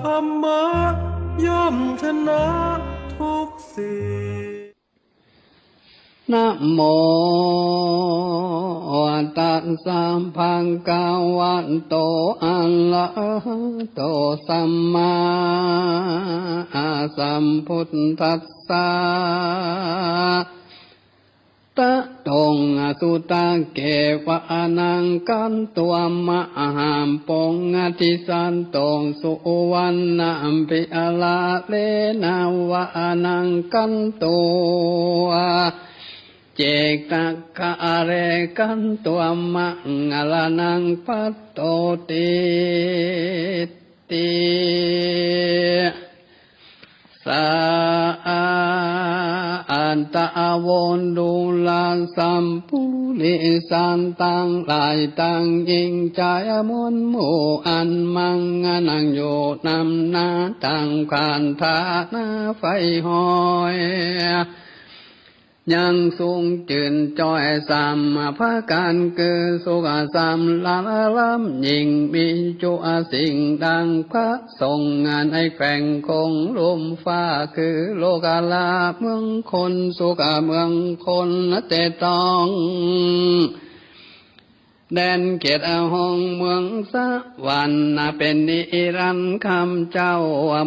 ธรรมะย่อมชนะทุกสิ่งนะโมตัสสะภะคะวะโตอะระหะโตสัมมาสัมพุทธัสสะ ตะตงอสุตะเกวะอนังกันตัวมะหามปงอธิสันตงสุวรรณัมปิอลาเลนาวะอนังกันตัวเจกตะกะเรกันตัวมังลานังปัตโตติติสา อันตะวนดูลานสัมปุริสันตังหลายตังยิงใจมนหมู่อันมังนังโยนำนาตังขานทานาไฟหอย ยังทรงจืนจอยสามพระการเกิดสุขสามลาลำยิ่งมีจุอาสิ่งดังพระทรงงานให้แข่งคงลมฟ้าคือโลกาลาเมืองคนสุขเมืองคนเตตอง แดนเขตอาห้องเมืองสวันนาเป็นนิรันคำเจ้า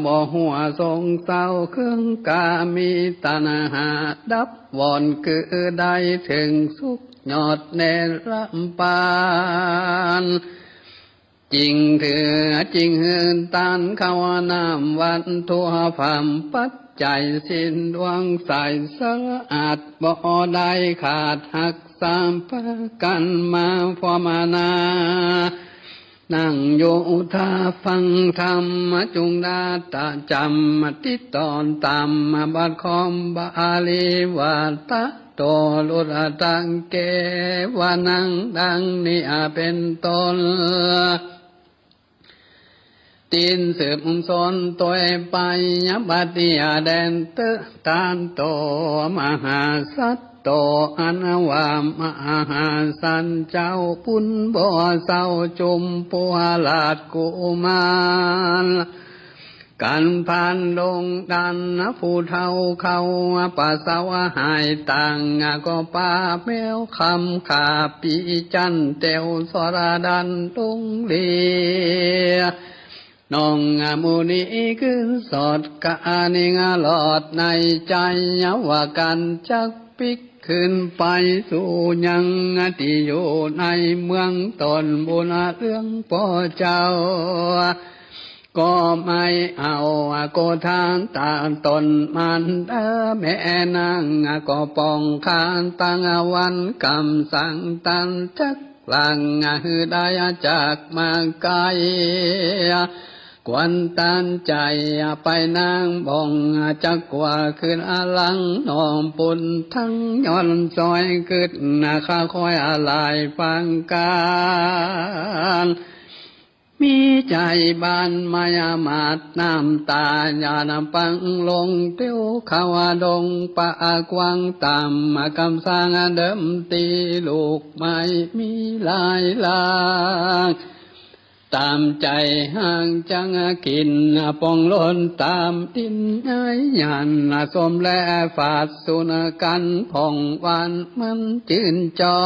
บ่หัวทรงเศร้าเครื่องกามีตานาหา ดับวอนคือได้ถึงสุขยอดเนรำปานจริงเถือจริงหืนตานเขานามวันทั่วความปั จจัยสิ้นดวงใสสะอาดบ่ได้ขาดหักสามประกันมาพอมานา นั่งโยธาฟังธรรมจุงดาตาจำมติตอนตามมาบัดคอมบาลีวาตะโตลุรตังเกวานังดังนี้อาเป็นตน ตีนสืบสนตัวไปยบัติยาแดนเตตานโตมหาสัตโตอนวามหาสันเจ้าปุณบ่อเศร้าจุมปัวลาดกุมารการผ่านดงดันผู้เท่าเขาปัสสาวหายต่างก็ป้าแมวคำขาปีจันเตวสระดันตงเลีย น้องงามูนีขึ้นสอดกานิงหลอดในใจว่ากันจักปิกขึ้นไปสู่ยังที่อยู่ในเมืองตนบุญเรื่องพ่อเจ้า ก็ไม่เอาโกทานตาตนมันเด้อแม่นางก็ปองคานตั้งวันกำสั่งตันจักลังฮือได้จากมาไกล กวนตันใจไปนางบองจักกว่าขึ้นอลังนอมปุนทั้งย้อนซอยขึ้นนาคาคอยอะไรฟังการมีใจบานมายามาดน้ำตาญาณปังลงเตี้ยวขาวดงปะกวางตามาคำสร้างเดิมตีลูกไม่มีลายลาง ตามใจห่างจังกินปองล้นตามดินไอ้ยันสมแลฝาดสุนกันผ่องวานมันจืนจอ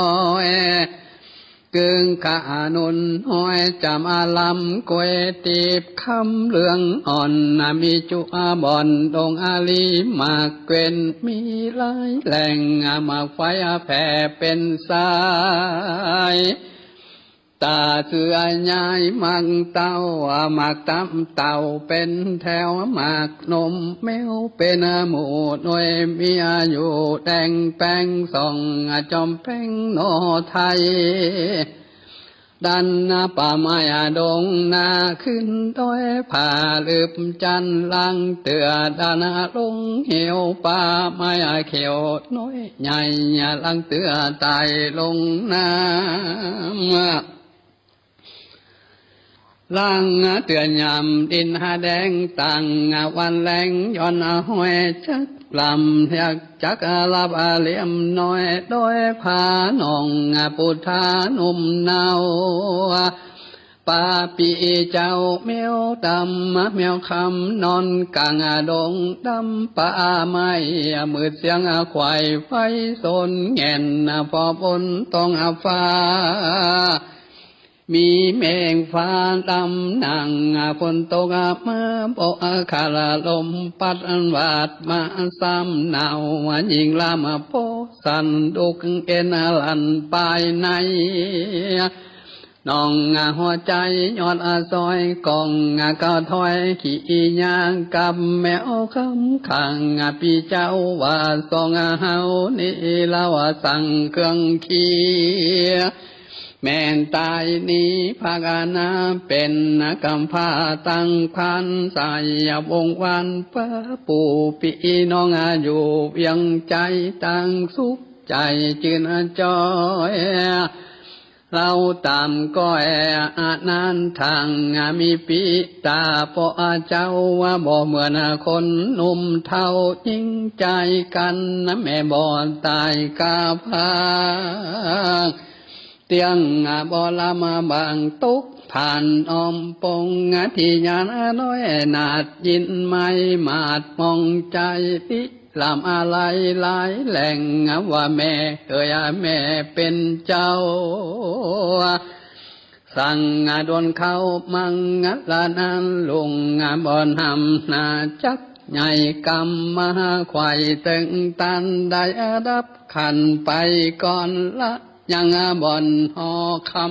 ยกึ่งขานุนห้อยจำอาลำกวยตีบคำเลืองอ่อนมีจุอาบอนดงอาลีมากเกวนมีหลายแหล่งมาไฟแผ่เป็นสาย ตาเสือยายมังเต้าหมากตำเต่าเป็นแถวหมากนมแมวเป็นหมูหน่วยมีอายุแดงแป้งส่องจอมแป้งโนไทย ดันนาป่าไม้ดงนาขึ้นต้อยผ่าลืบจันลังเตือดานาลงเหวป่าไม้เขียวน้อยใหญ่ลังเตือตายลงน้ำ ล่างเตือนยำดินหาแดงต่างวันแรงย้อนห้อยจักลำอยากจักลับอาเลี่ยมน้อยโดยผาหนองปุถานุ่มเนาป่าปีเจ้าเมียวดำเมียวคำนอนกลางดงดำป่าไม้มืดเสียงควายไฟสนเงนพอบนต้องฟ้า มีแมงฟ้าดำนางฝนตกมาบกคาลลมปัดอันวาดมาซ้ำหนาวยิงลามาโพสันดุกเอ็นลันปลายในน้องหัวใจยอดอาซอยกองก็ถอยขี่ยางกับแมวคำขังพี่เจ้าว่าสองเฮานี่ลาวสั่งเครื่องเคีย แม่นตายนี้ภากานาเป็นนักำพาตั้งพันสายวงวันพระปู่ปีน้องอายุยังใจตั้งสุขใจจืนจอยเราตามก้อยอานันทางมีปีตาพอเจ้าว่าบ่เหมือนคนหนุ่มเท่ายิ่งใจกันนะแม่บ่ตายกาพาง บอลามาบางตุกผ่านอมปงที่ยานน้อยนาดยินไม่มาดมองใจพิลำอะไรหลายแหล่งว่าแม่เอยแม่เป็นเจ้า สั่งดวนเข้ามังลานันลุงบอนหำนาจักใหญ่กำมาควายตึงตันได้รับขันไปก่อนละ ยังบ่อนหอคำ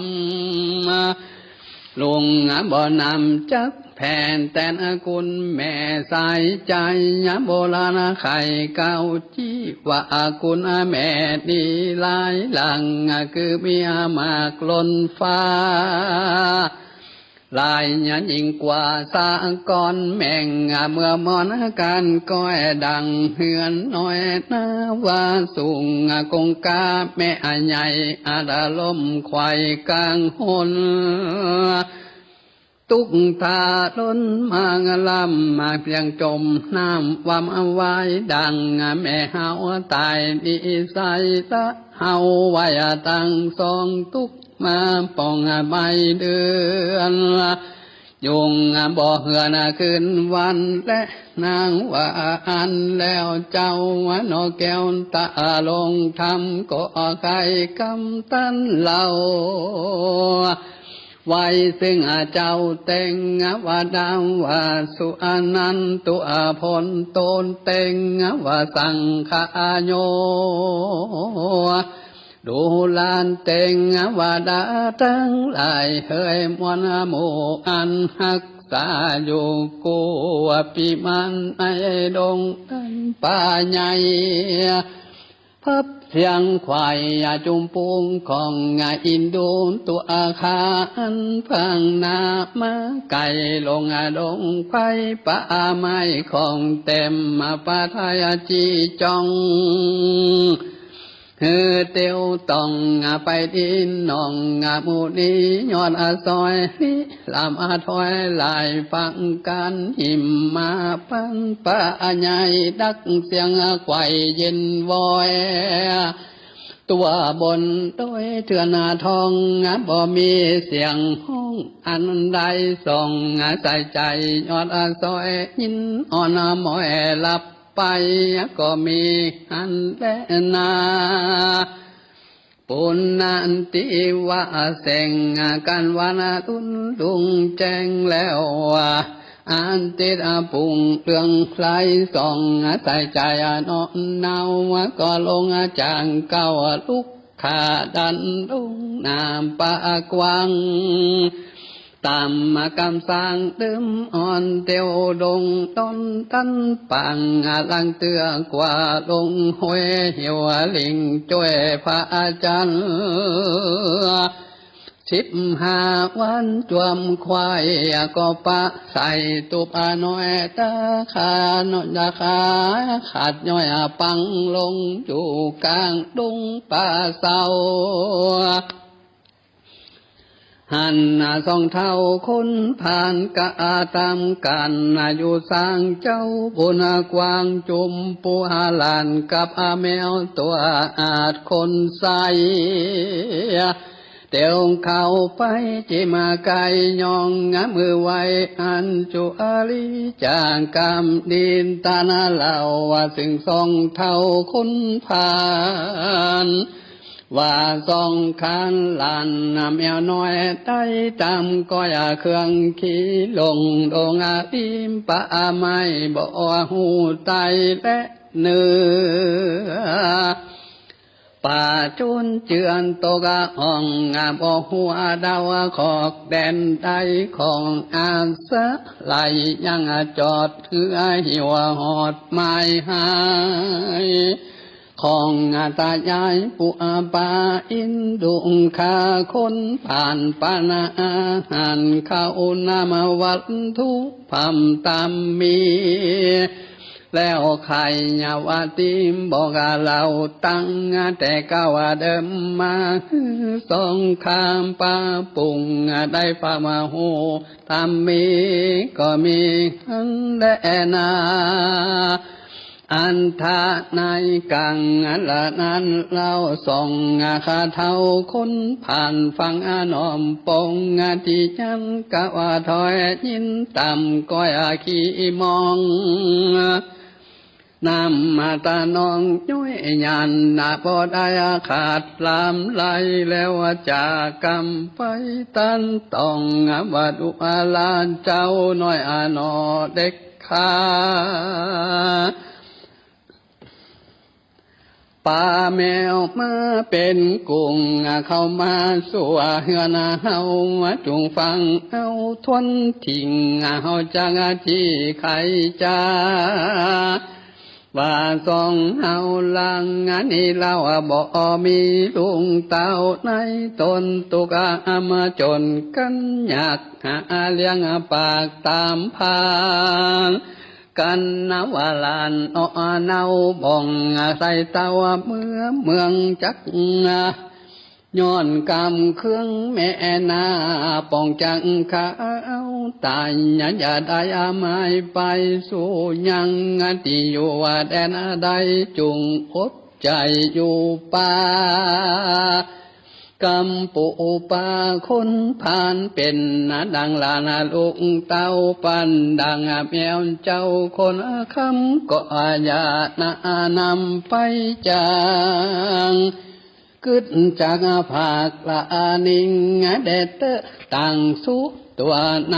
ลุงบ่อนำจักแผ่นแต่นกุลแม่สายใจยโบราณไข่เก่าจีว่ากุลแม่ดีลายหลังคือเมียมากล้นฟ้า ลายยันยิ่งกว่าสากอนแม่งเมื่อมอนการก้อยดังเฮือนน้อยนาว่าสูงกงกาแม่ใหญ่อาดาลมควายกลางหนตุกตาล้นมางลำมาเพียงจมน้ำวามเอาไว้ดังแม่เฮาตายดีใสละเฮาไว้ตั้งสองตุก มาปองใบเดือนยุงบ่อเหือนคืนวันและนางว่าอันแล้วเจ้าวันอแก้วตาลงทำก็ไก่กำตันเหล่าไว้ซึ่งอาเจ้าเต็งว่าดาวว่าสุอนันตัวพลตนเต็งว่าสังขาโย ดูลานเต็งวาดาตั้งหลายเฮยมวนหมู่อันหักษาอยู่กูปีมันไอดงตันป่าใหญ่พับเพียงควายจุมปุงของงาอินดูนตัวอาคารพังนามาไก่ลงอาดงไฟป่าไม้ของเต็มมาปาทายจีจอง เฮือเตียวต้องไปดินนองมูนียอดอาซอยนี่ลำอาถอยลายฟังกันหิมมาปังป่าใหญ่ดักเสียงไกวเย็นวอยตัวบนโดยเถื่อนาทองบ่มีเสียงห้องอันใดส่องใส่ใจยอดอาซอยยินอ่อนหมอยหลับ ไปก็มีอันแลนาปุณนันติวะเสงกันวานาตุนลุงแจ้งแล้วอันติดปุงเรื่องใครส่องใส่ใจนอนเนาก็ลงจางเก้าลุกขาดันลุงนามปากวัง ตามมากำสร้างเดิมอ่อนเตียวดงต้นตันปังอลังเตือกว่าลงห้วยเหี่ยวลิงจ้วยพระอาจารย์สิบห้าวันจวมควายก็ปะใส่ตุปาน้อยตาขานอยาขาขาดย่อยปังลงอยู่กลางดุงป่าเศร้า หันนาสองเท่าคนผ่านกะอาตามกันอายุสร้างเจ้าบุญกวางจุมปูอาลานกับอาแมวตัวอาจคนใสเตียวเข้าไปจิมาไกยองงามือไว้อันจุอาลีจางกำดินตานาเหล่าว่าสิ่งสองเท่าคนผ่าน ว่าสองคันลานนำแมวน้อยไต้ตามก็อยาเครื่องขี่ลงดงอาทิมปะไม่บ่หูไตและเนื้อป่าจุนเจือนตกะอ่องงาบหัวดาวขอกแดนใดของอาสะไหลยังจอดเถือหิวหอดไม้หาย ของอาตายายปุอาปาอินดุงคาคนผ่านปานาอาหารข้าวนามวัตถุพัมตามมีแล้วใครยาวาติมบอกเราตั้งแต่ก้าวเดิมมาสองคามปาปุงได้ฟามาโหตามมีก็มีหันแลนา อันทาในกังละนั้นเราส่องอาคาเท่าคนผ่านฟังอานอมปงอาที่จันกะว่าถอยยินต่ำก้อยอาขีมองนำมาตานองย้อยยันนาพอได้อาขาดลามไหลแล้วจากกรรมไปตันต้องวัดอุอาลานเจ้าน้อยอานอเด็กขา ป่าแมวมาเป็นกุ้งเข้ามาสัวเฮือนาเฮาจุงฟังเอาทวนทิ้งเฮาจังที่ใครจ้าว่าสองเฮาลังงานนี้เราบ่มีลุงเต้าในตนตุกอามาจนกันอยากหาเลี้ยงปากตามพาง กันนาวาลานอเนาบ่องใส่เตาเมื่อเมืองจักย้อนกำเครื่องแม่นาป้องจังขาเอาตายอย่าได้อาไม้ไปสู่ยังที่อยู่แดนใดจุงอดใจอยู่ป่า กำปูปาคนผ่านเป็นนาดังลานาลูกเต้าปันดังแมวเจ้าคนคำก็อย่านานำไปจางกึดจากภาคละนิงเดตต่างสุตัวใน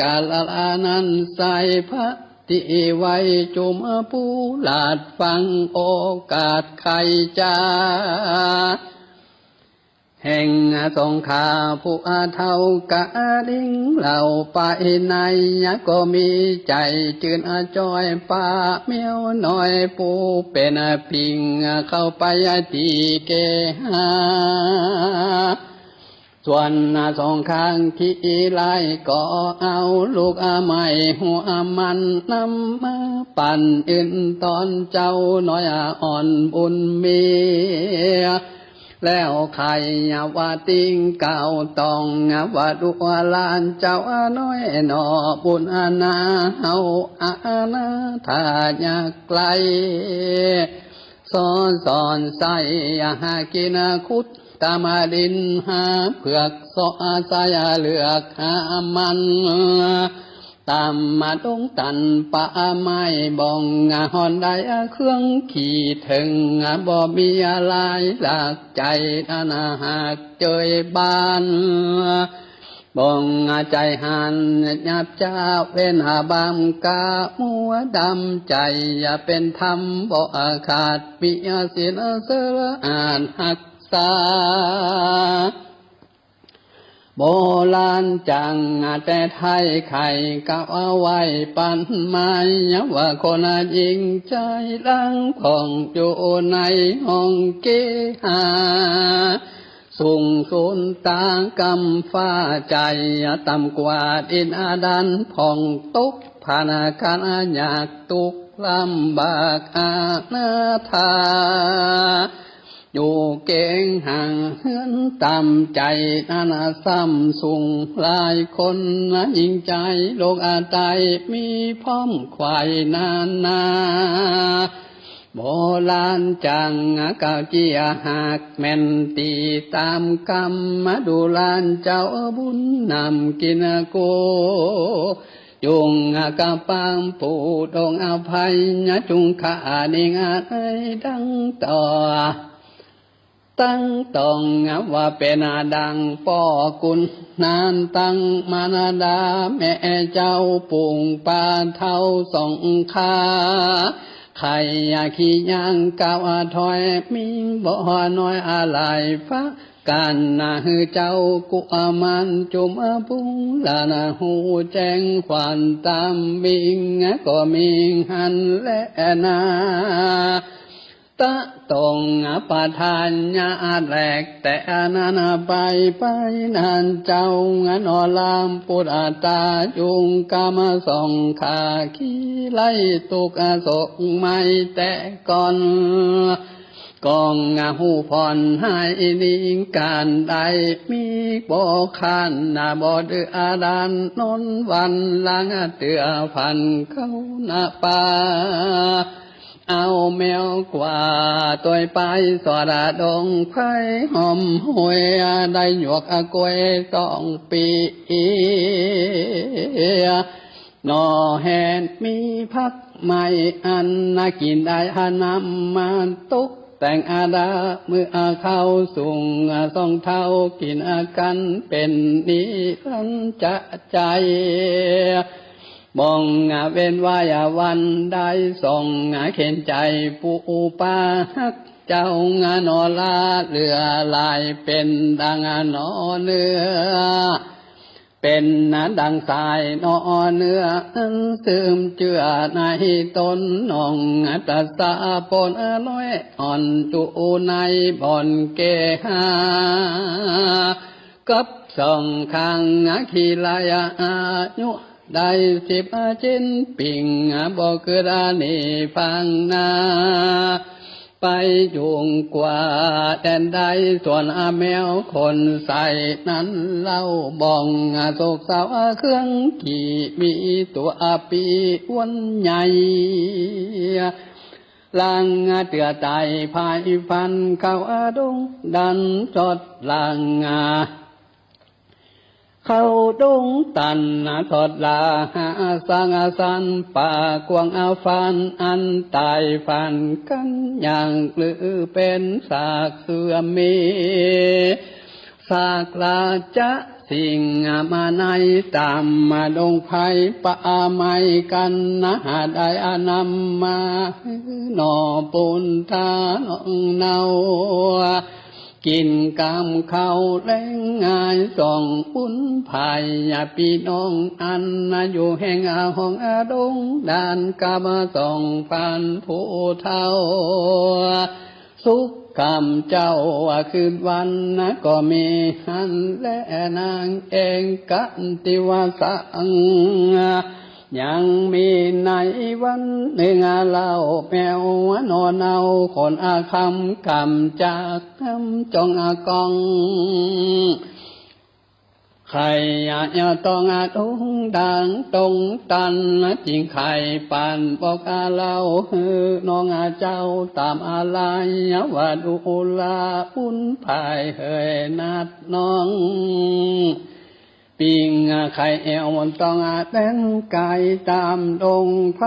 กาลานันใส่พระติไว้จุมผู้หลาดฟังโอกาสใครจ้า แห่งสงขาผู้อาเท่ากะลิงเหล่าไปในยะก็มีใจจืนจอยป่าเมียวน้อยปูเป็นพิงเข้าไปตีเกหาส่วนสองข้างที่ไล่ก็เอาลูกอาไม่หัวมันนำมาปั่นอื่นตอนเจ้าน้อยอ่อนบุญเมีย แล้วใครว่าติงเก่าต้องว่าดูลานเจ้าน้อยหนอบุญอาณาเฮาอาณาถ้ายาไกลสอนสอนใส่หากินคุดตามาดินหาเผือกสอสายเลือกหามัน ตามมาดงตันป่าไม้บองหอนได้เครื่องขี่ถึงบ่มีอะไรหลักใจนาหากเจยบ้านบองใจหันยับจ้าเว้นหาบามกามัวดำใจ อย่าเป็นธรรมบ่ขาดปิยสินเสรอ่านหักษา โบราณจังอาแต่ไทยไข่ก็เอาไว้ปันไม้ว่าคนยิงใจลังของอยู่ในห้องเกหาสูงสุนตากำฟ้าใจต่ำกว่าดินอาดันผ่องตุกผานาการอยากตุกลำบากอาณาธา อยู่เก่งห่างเฮือนตามใจนานาซ้ำสูงลายคนนะยิ่งใจ โลกอาตายมีพร้อมควายนานาโบราณจังเก่าเจียหักแม่นตีตามกรรมมาดูลานเจ้าบุญนำกินโกจุงกะปังปูดองอภัยจุงขานิงไอดังต่อ ตั้งตองว่าเป็นดังป่อกุลนานตั้งมานาดา แม่เจ้าปุงปาเท่าสองคาใครอยากขี้ยางกาวอาถอยมิงบ่น้อยอะไรฟ้าการนาฮือเจ้ากุอามันจุมอาบุงลานาหูแจ้งควันตามบิงก็มิงหันและนา ตะตองปะทานญาแรก แต่อนานาไปไปนานเจ้างนอลามปุตอาตาจุงกามสองขาขี้ไล่ตุกอาศกไม่แต่ก่อนกองงาหูพรให้นิงการใดมีบ่ขานนาบ่เดืออาดานนนวันลังเตือพันเข้านาป่า เอาแมวกว่าตัวไปสอดาดงไผ่หอมหวยได้หยวกอกวยสองปีนอแหนมีพักใหม่อันน่ากินได้หานำมาตุกแต่งอาดาเมื่ออาเข้าสูงสองเท่ากินอากันเป็นนิรันจะใจ มองเว้นวายวันได้ส่องเข็นใจปูปาฮักเจ้างานอลาเรือลายเป็นดังนอเนื้อ เป็นนาดังสายนอเนื้อซึมเจือในตนนองตาสาปนน้อยอ่อนจูในบ่อนเกหากับสองข้างขีลายอายุ ได้สิบจินปิงบอกคือดานีฟังนาไปยุงกว่าแดนใดส่วนอาแมวคนใส่นั้นเล่าบองโศกสาวเครื่องขี่มีตัวอาปีอ้วนใหญ่ลางเตือไตภายพันเขาอาดงดันจดลางงา เขาดงตันทอดลาหาสังสันป่ากวางอาฟันอันตายฟันกันอย่างหรือเป็นสากเสื่อมมีสากลาจะสิ่งมาในตามมาดงไผ่ป่าไม้กันนะหาได้อานำมาหนอปุนทานองเนา กินกามเขาแรงง่ายส่องปุ้นภายยาพี่น้องอันนาอยู่แห่งอาห้องอาดงดานกามาส่องปานผู้เท่า สุขกรรมเจ้าคืนวันนะก็มีหันและนางเองกันติวาสัง ยังมีในวันหนึ่งเล่าแมวนอนเอาคนอาคำกำจากคำจงอากอง ใครอยากจะต้องอาตุงดังตรงตันจริงใครปานบอกอาเล่าฮือน้องอาเจ้าตามอะไรว่าดูลาปุ้นภายเฮยนัดน้อง ปิงไข่เอวมันต้องอาแดนกายตามดงไฟ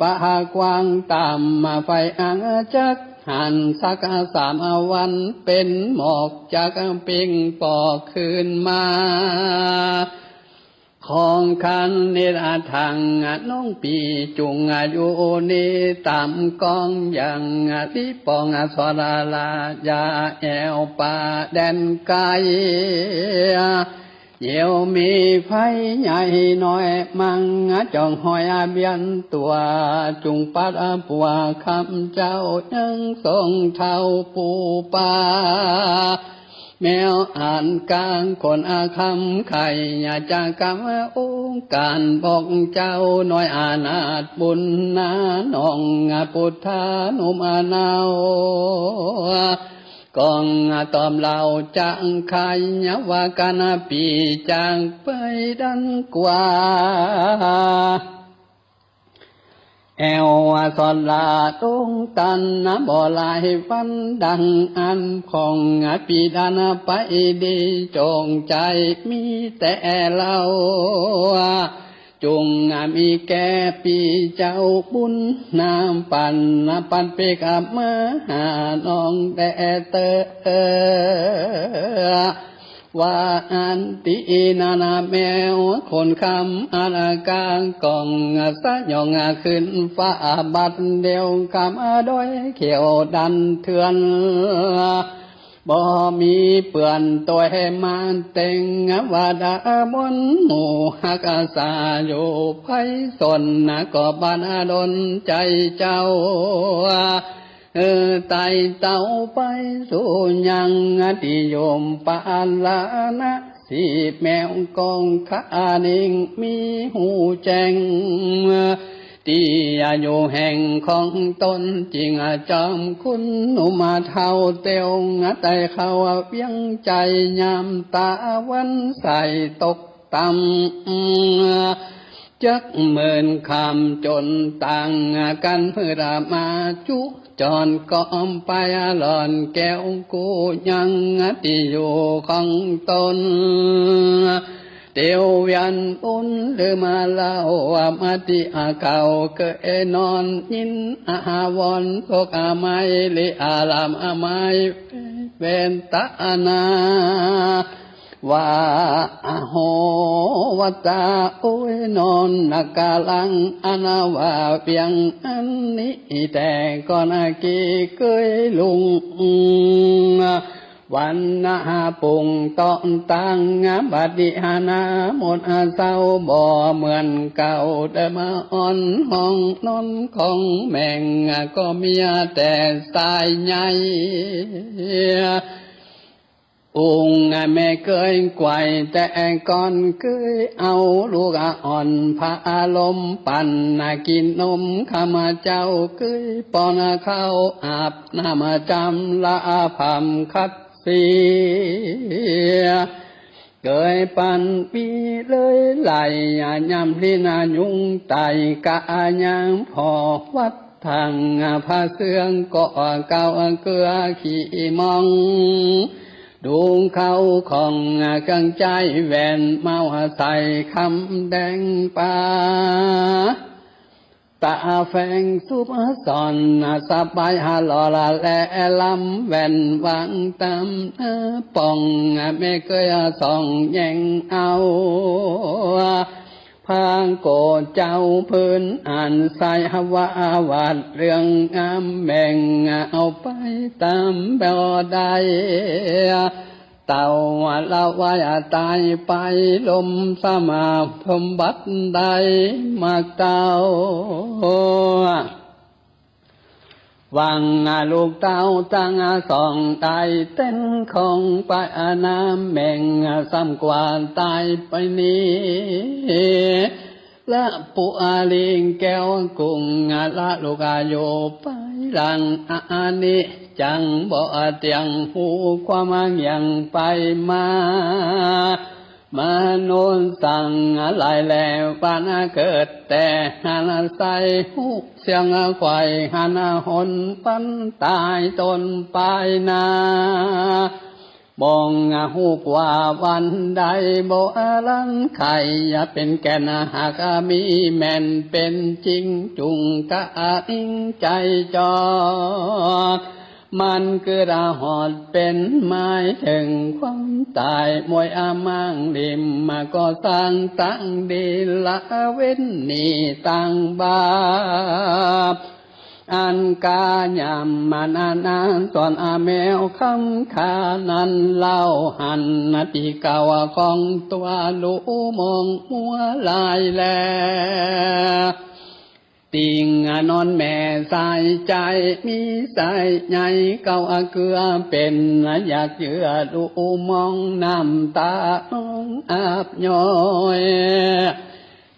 ป่ากว้างตามมาไฟอ่างจักหันสักสามวันเป็นหมอกจากปิงปอกคืนมาของคันเนราทางน้องปีจุงอายุนีตามกองอย่างที่ปองสราลายาแอวป่าแดนไกล เยี่ยวมีไฟใหญ่น้อยมังจองหอยอาเบียนตัวจุงปัดปัวคำเจ้ายังทรงเท่าปูปาแมวอ่านกลางคนอาคำไข่อยากจะกำองค์การบอกเจ้าน้อยอานาถบุญนาหนองอาพุทธานุมานาว กองตอมเราจังไข่ว่ากันปีจังไปดันกว่าแอวสอนลาตุงตันนะบ่ลายฟันดังอันของปีดานไปดีจงใจมีแต่เรา จงมีแก่ปีเจ้าบุญน้ำปันนะปันไปกับมาหาน้องแต่เตอว่าอันตีนานาแมวคนคำอานากางกองสะยองขึ้นฟ้าบัดเดียวคำด้อยเขียวดันเถือน บ่มีเปื่อนตัวให้มันเต็งวาดาบนหมู่ฮักอาสาอยู่ไพสนนะก็บานดนใจเจ้าเออไตเต่าไปสู่ยังติโยมปานลานะสีแมวกองขานิงมีหูแจง ตีอายุแห่งของตนจริงจอมคุณหนุมาเท่าเตียวแต่เขาเวียงใจยามตาวันใส่ตกต่ำจักหมื่นคำจนต่างกันเพื่อมาจุจอนกอมไปหลอนแก้วกูยังติอยู่ของตน เตียวยันอุนหรือมาเล่าว่ามาติอาเก่าเกยนอนยินอาหวนพกอาไมลิอาลามอาไมเวนตานาว่าอาโหวตาโอ้ยนอนนักกาลังอนาว่าเพียงอันนี้แต่ก่อนกีเคยลุง วันนาปุงต้อนตังบัดิหานาหมดอาเศร้าบ่เหมือนเก่าแต่มาอ่อนห้องนอนของแม่งก็เมียแต่สายใหญ่องค์แม่เคยไกวแต่ก่อนเคยเอาลูกอ่อนพาลมปั่นนากินนมข้ามาเจ้าเคยปอนเข้าอาบน้ำจำละพามคัด เสียเกยปันปีเลยไหลยำที่นายุงไตกะยังพอวัดทางพาเสื่องก็เก่าเกลือขี่มองดวงเขาของกังใจแวนเมาใส่คำแดงป่า ตาแฟงสุภสอนสบายฮาลอลาแลลำแวนวางตามป่องไม่เคยส่องแย่งเอาพางโกเจ้าพื้นอ่านใส่ฮวาวาดเรื่องงามแบ่งเอาไปตามบบใด เต่าละวายตายไปลมสมาพมบัดใดมาเต่าวังลูกเต้าตั้งสองตายเต้นของไปอาน้ำแม่งซ้ำกว่าตายไปนี้ ละปุอาลิงแก้วกุ้งละลูกอาโยไปหลังอานิจังบ่เตียงหูความยังไปมามาโนนสั่งอะไรแล้วปานเกิดแต่หันใส่หูเสียงควายหันหนปันตายตนไปนา มองหูกว่าวันใดโบอาลันไข่อย่าเป็นแก่นหากมีแม่นเป็นจริงจุงกะอิงใจจอดมันคือราหอดเป็นหมายถึงความตายมวยอามังดิมมาก็สร้างตั้งดีละเว้นนี่ตั้งบาป อันกายามมานานานสอนอาแมวคำขานั้นเล่าหันนาติกาวของตัวลูมองมัวลายแลตติงนอนแม่สายใจมีสายใหญ่เก่าเกลือเป็นอยากเยือดูมองน้ำตาน้องอาบย้อย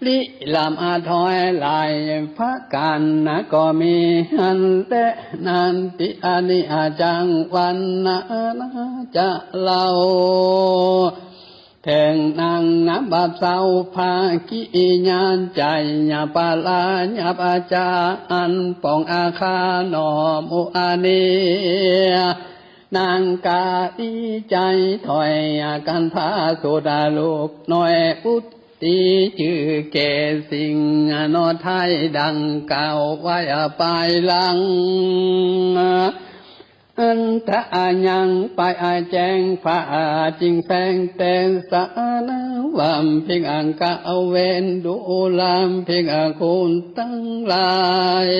ลิลามอาถอยลายพระกันนะก็มีหันแต่นันติอานิอาจังวันนะนะจะเล่าแทงนางนับบาปเศร้าภากิญาณใจญาปาลาญาปาจาอันปองอาคาหนอมุอาเนียนางกาดีใจถอยอาการพาสุดาลูกน้อยอุต ตีชื่อเกสิงนอไทยดังเก่าไว้ไปหลังอันทะอายังไปอาแจงฟ้าจิงแสงแต่สานาวามเพียงอังกะเอาเวนดูลามเพียงอาคุณตั้งลาย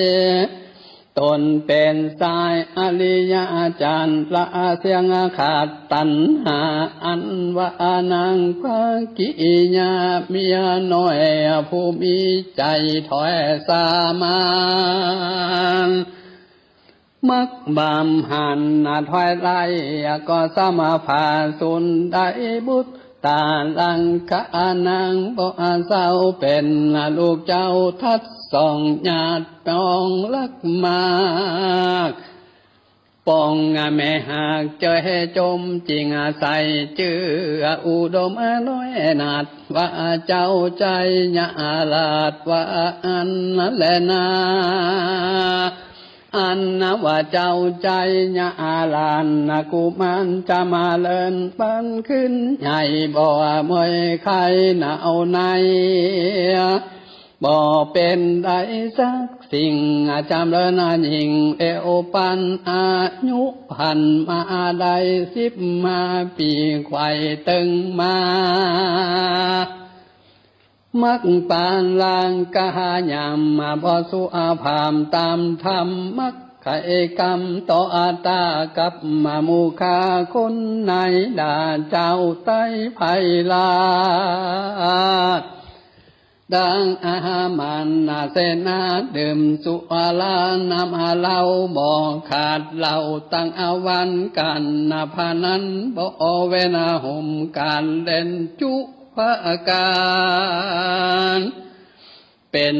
ตนเป็นสายอริยอาจารย์ละเสียงขาดตัณหาอันว่านางพระกิญาเมียน้อยผู้มีใจถอยสามานมักบามหันนาถอยไรก็สมาภาสุนได้บุตร ตาลังกะนางบ่อาเศร้าเป็นลูกเจ้าทัดสองญาติปองลักมากปองแม่หากเจอให้จมจริงอาศัยเจืออุดมน้อยนาดว่าเจ้าใจญาลาดว่าอันนั้นแหละนา อันนว่าเจ้าใจญาลานนะกุมันจะมาเลินปันขึ้น ใหญ่บ่เมยใครหนาวในบ่เป็นได้สักสิ่งอาจำเลินอายิงเอวปันอายุพันมาได้สิบมาปีไข่ตึงมา มักปานลางกายามมาบอสุอาภามตามธรรมมักไขกรรมต่ออาตากับมามูคาคนในด่าเจ้าไต้ไพลาดังอามันนาเสนาดื่มสุอาลานำอาเล่าบ่ขาดเหล่าตั้งอาวันกันนาพานันบ่เวนาห่มการเล่นจุ พระการเป็น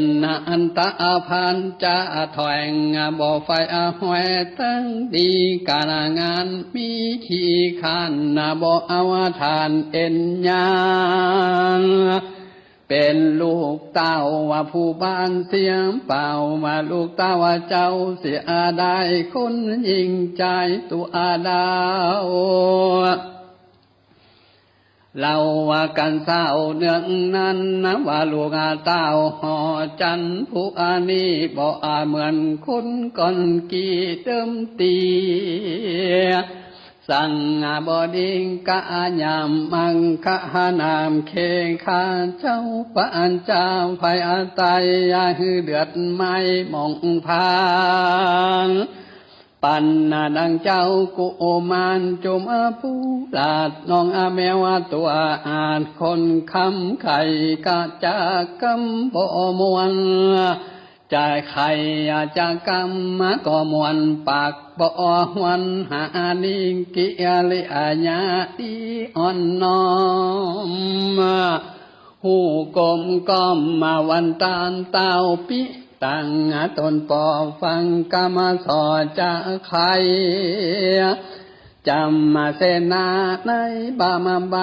อันตาพันจะถอยงบ่อไฟอาหอยตั้งดีการงานมีขี้ขานนาบ่เอาทานเอ็นยางเป็นลูกเต้าว่าผู้บ้านเสียงเป่ามาลูกเต้าว่าเจ้าเสียได้คนยิ่งใจตัวดาว เราว่ากันเศร้าเนื่องนั้นนะว่าลูกอาเต้าหอจันผู้อานี้บ่อาเหมือนคนก่อนกี่เติมตีสั่งอาบดิงกะยามมังคะหานามเคขาเจ้าปานเจ้าภายอาตัยยาหือเดือดไม่มองพาน ปันนาดังเจ้ากุโอมานจุมอาผู้ลาดน้องอาแมวตัวอาจคนคำไข่กะจากกำบ่มวนจไข่จะกำมาก็มวนปากบ่หวนหานิกิยลิอาญาดีอ่อนน้อมหูกลมก้อมมาวันตานเต้าปิ ตั้งตนปอฟังกรรมสอจะใครจำมาเสนาในบามาใบ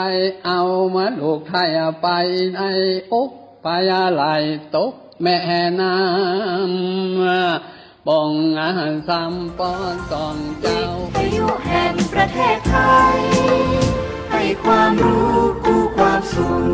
เอามาลูกไทยไปในอุกปายาไหลตกแม่น้ำบองอาหารซ้ำปอนสองเจ้าอายุแห่งประเทศไทย ให้ความรู้กู้ความสุข